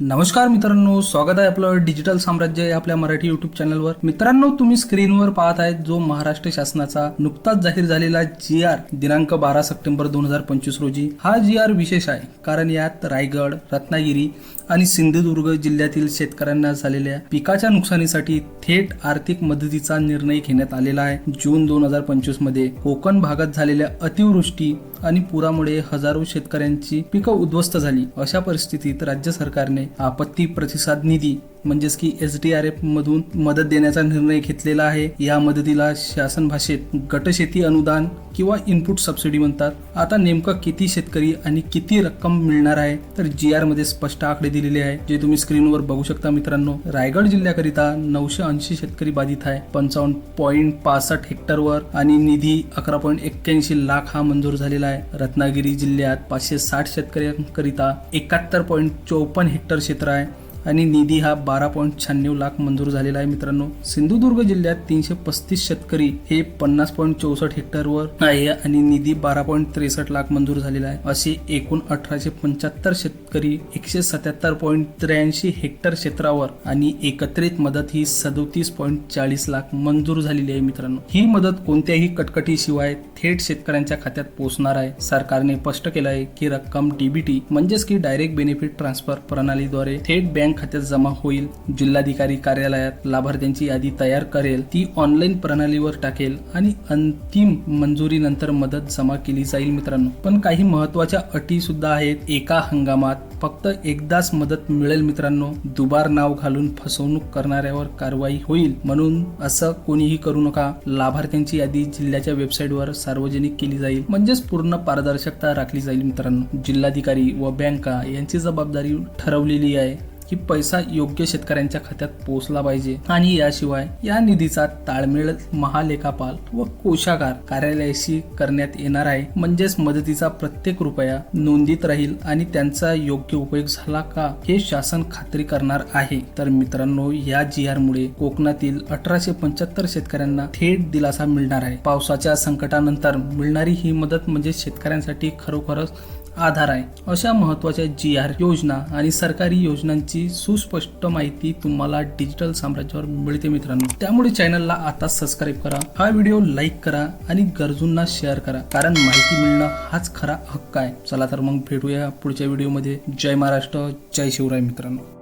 नमस्कार मित्रांनो स्वागत आहे आपलं डिजिटल साम्राज्य या आपल्या मराठी युट्यूब चॅनलवर मित्रांनो तुम्ही स्क्रीनवर पाहत आहेत जो महाराष्ट्र शासनाचा नुकताच जाहीर झालेला जी आर दिनांक बारा सप्टेंबर दोन हजार पंचवीस रोजी. हा जी आर विशेष आहे कारण यात रायगड रत्नागिरी आणि सिंधुदुर्ग जिल्ह्यातील शेतकऱ्यांना झालेल्या पिकाच्या नुकसानीसाठी थेट आर्थिक मदतीचा निर्णय घेण्यात आलेला आहे. जून दोन हजार पंचवीसमध्ये कोकण भागात झालेल्या अतिवृष्टी आणि पुरामुळे हजारो शेतकऱ्यांची पिकं उद्ध्वस्त झाली. अशा परिस्थितीत राज्य सरकारने आपत्ती प्रतिसाद निधी म्हणजेच की एस डी आर एफ मधून मदत देण्याचा निर्णय घेतलेला आहे. या मदतीला शासन भाषेत गटशेती अनुदान किंवा इनपुट सबसिडी म्हणतात. आता नेमकं किती शेतकरी आणि किती रक्कम मिळणार आहे? तर जी आरमध्ये स्पष्ट आकडे दिलेले आहे जे तुम्ही स्क्रीनवर बघू शकता मित्रांनो. रायगड जिल्ह्याकरिता नऊशे ऐंशी शेतकरी बाधित आहे. पंचावन्न पॉईंट पासष्ट हेक्टरवर आणि निधी अकरा पॉईंट एक्क्याऐंशी लाख हा मंजूर झालेला आहे. रत्नागिरी जिल्ह्यात पाचशे साठ शेतकऱ्यांकरिता एकाहत्तर पॉईंट चौपन्न हेक्टर क्षेत्र आहे. आणि निधी हा बारा पॉईंट शहाण्णव लाख मंजूर झालेला आहे मित्रांनो. सिंधुदुर्ग जिल्ह्यात तीनशे पस्तीस शेतकरी हे पन्नास पॉईंट चौसष्ट हेक्टरवर आहे आणि निधी बारा पॉईंट त्रेसष्ट लाख मंजूर झालेला आहे. असे एकूण अठराशे पंच्याहत्तर शेतकरी एकशे सत्याहत्तर पॉईंट त्र्याऐंशी हेक्टर क्षेत्रावर आणि एकत्रित मदत ही सदोतीस पॉईंट चाळीस लाख मंजूर झालेली आहे मित्रांनो. ही मदत कोणत्याही कटकटीशिवाय थेट शेतकऱ्यांच्या खात्यात पोहोचणार आहे. सरकारने स्पष्ट केलं आहे की रक्कम डीबीटी म्हणजेच की डायरेक्ट बेनिफिट ट्रान्सफर प्रणालीद्वारे थेट बँक खात्यात जमा होईल. जिल्हाधिकारी कार्यालयात लाभार्थ्यांची यादी तयार करेल. ती ऑनलाईन प्रणालीवर टाकेल आणि अंतिम मंजुरीनंतर मदत जमा केली जाईल मित्रांनो. पण काही महत्त्वाच्या अटी सुद्धा आहेत. एका हंगामात फक्त एकदाच मदत मिळेल मित्रांनो. दुबार नाव घालून फसवणूक करणाऱ्यावर कारवाई होईल. म्हणून असं कोणीही करू नका. लाभार्थ्यांची यादी जिल्ह्याच्या वेबसाईटवर सार्वजनिक केली जाईल. म्हणजेच पूर्ण पारदर्शकता राखली जाईल मित्रांनो. जिल्हाधिकारी व बँका यांची जबाबदारी ठरवलेली आहे. की पैसा योग्य शेतकऱ्यांच्या खात्यात पोहोचला पाहिजे. आणि याशिवाय या निधीचा ताळमेळ महालेखापाल व कोशागार कार्यालयाशी करण्यात येणार आहे. म्हणजेच मदतीचा प्रत्येक रुपया नोंदीत राहील आणि त्यांचा योग्य उपयोग झाला का हे शासन खात्री करणार आहे. तर मित्रांनो या जी आर मुळे कोकणातील अठराशे पंच्याहत्तर शेतकऱ्यांना थेट दिलासा मिळणार आहे. पावसाच्या संकटानंतर मिळणारी ही मदत म्हणजे शेतकऱ्यांसाठी खरोखरच आधार आहे. अशा महत्त्वाच्या जी आर योजना आणि सरकारी योजनांची सुस्पष्ट माहिती तुम्हाला डिजिटल साम्राज्यावर मिळते मित्रांनो. त्यामुळे चॅनलला आता सबस्क्राईब करा हा व्हिडिओ लाईक करा आणि गरजूंना शेअर करा. कारण माहिती मिळणं हाच खरा हक्क आहे. चला तर मग भेटूया पुढच्या व्हिडिओमध्ये जय महाराष्ट्र जय शिवराय मित्रांनो.